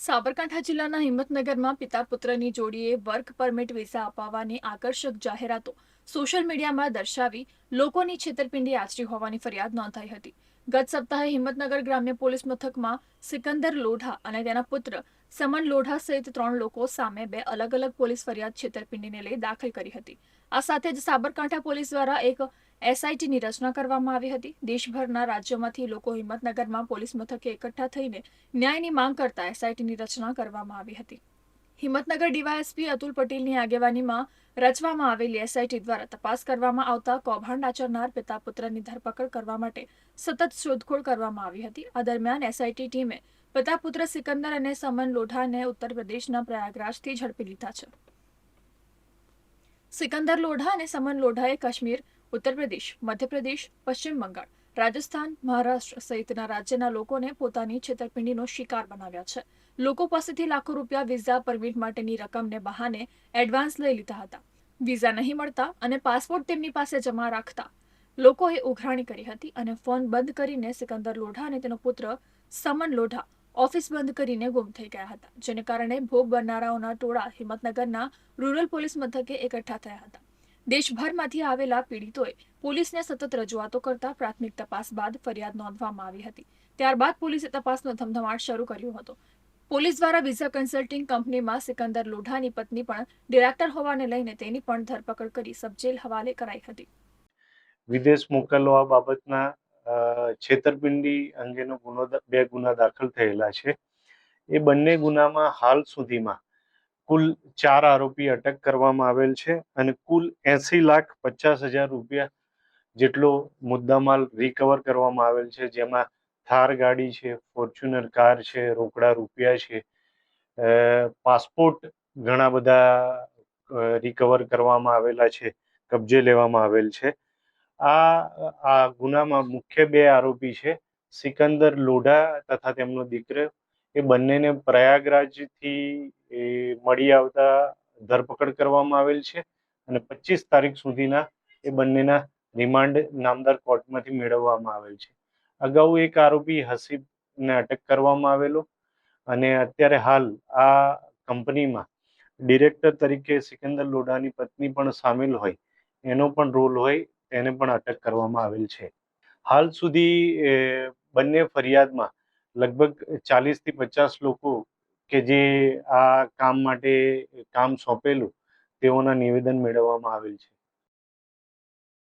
સાબરકાંઠા જિલ્લાના હિંમતનગરમાં પિતા પુત્રની જોડીએ વર્ક પરમિટ વિઝા અપાવવાની આકર્ષક જાહેરાતો સોશિયલ મીડિયામાં દર્શાવી લોકોની છેતરપિંડી આચરી હોવાની ફરિયાદ નોંધાઈ હતી. ગત સપ્તાહે હિંમતનગર ગ્રામ્ય પોલીસ મથકમાં સિકંદર લોઢા અને તેના પુત્ર સમન લોઢા સહિત ત્રણ લોકો સામે બે અલગ અલગ પોલીસ ફરિયાદ છેતરપિંડીને લઈ દાખલ કરી હતી. આ સાથે જ સાબરકાંઠા પોલીસ દ્વારા એક એસઆઈટીની રચના કરવામાં આવી હતી. દેશભરના રાજ્યોમાંથી લોકો હિંમતનગરમાં પોલીસ મથકે એકઠા થઈને ન્યાયની માંગ કરતા એસઆઈટીની રચના કરવામાં આવી હતી. હિંમતનગર ડીવાયએસપી અતુલ પટેલની આગેવાનીમાં રચવામાં આવેલી એસઆઈટી દ્વારા તપાસ કરવામાં આવતા કૌભાંડ આચરનાર પિતા પુત્રની ધરપકડ કરવા માટે સતત શોધખોળ કરવામાં આવી હતી. આ દરમિયાન એસઆઈટી ટીમે પિતા પુત્ર સિકંદર અને સમન લોઢાને ઉત્તર પ્રદેશના પ્રયાગરાજથી ઝડપી લીધા છે. સિકંદર લોઢા અને સમન લોઢાએ કાશ્મીર, ઉત્તર પ્રદેશ, મધ્યપ્રદેશ, પશ્ચિમ બંગાળ, રાજસ્થાન, મહારાષ્ટ્ર સહિતના રાજ્યના લોકોને પોતાની છેતરપિંડીનો શિકાર બનાવ્યા છે. લોકો પાસેથી લાખો રૂપિયા વિઝા, પરમિટ માટેની રકમને બહાને એડવાન્સ લઈ લીધા હતા. વિઝા નહીં મળતા અને પાસપોર્ટ તેમની પાસે જમા રાખતા. લોકોએ ઉઘરાણી કરી હતી અને ફોન બંધ કરીને સિકંદર લોઢા અને તેનો પુત્ર સમન લોઢા ઓફિસ બંધ કરીને ગુમ થઈ ગયા હતા, જેને કારણે ભોગ બનનારાઓના ટોળા હિંમતનગરના રૂરલ પોલીસ મથકે એકઠા થયા હતા. દેશભરમાંથી આવેલા પીડિતોએ પોલીસને સતત રજૂઆતો કરતા પ્રાથમિક તપાસ બાદ ફરિયાદ નોંધવામાં આવી હતી. ત્યારબાદ પોલીસે તપાસનો ધમધમાટ શરૂ કર્યો હતો. પોલીસ દ્વારા વિઝા કન્સલ્ટિંગ કંપનીમાં સિકંદર લોઢાની પત્ની પણ ડિરેક્ટર હોવાને લઈને તેની પણ ધરપકડ કરી સબજેલ હવાલે કરાઈ હતી. વિદેશ મોકલવા બાબતના છેતરપિંડી અંગેનો ગુનો બે ગુના દાખલ થયેલા છે. એ બંને ગુનામાં હાલ સુધીમાં કુલ ચાર આરોપી અટક કરવામાં આવેલ છે અને કુલ એસી લાખ પચાસ હજાર રૂપિયા જેટલો મુદ્દામાલ રિકવર કરવામાં આવેલ છે, જેમાં થાર ગાડી છે, ફોર્ચ્યુનર કાર છે, રોકડા રૂપિયા છે પાસપોર્ટ ઘણા બધા રિકવર કરવામાં આવેલા છે, કબજે લેવામાં આવેલ છે. આ આ ગુનામાં મુખ્ય બે આરોપી છે, સિકંદર લોઢા તથા તેમનો દીકરો. એ બંનેને પ્રયાગરાજથી મળી આવતા ધરપકડ કરવામાં આવેલ છે અને પચીસ તારીખ સુધીના એ બંનેના રિમાન્ડ નામદાર કોર્ટમાંથી મેળવવામાં આવેલ છે. અગાઉ એક આરોપી હસીબને અટક કરવામાં આવેલો અને અત્યારે હાલ આ કંપનીમાં ડિરેક્ટર તરીકે સિકંદર લોઢાની પત્ની પણ સામેલ હોય, એનો પણ રોલ હોય, તેને પણ અટક કરવામાં આવેલ છે. હાલ સુધી બંને ફરિયાદમાં લગભગ ચાલીસથી પચાસ લોકો કે જે આ કામ માટે કામ સોંપેલું, તેઓના નિવેદન મેળવવામાં આવેલ છે.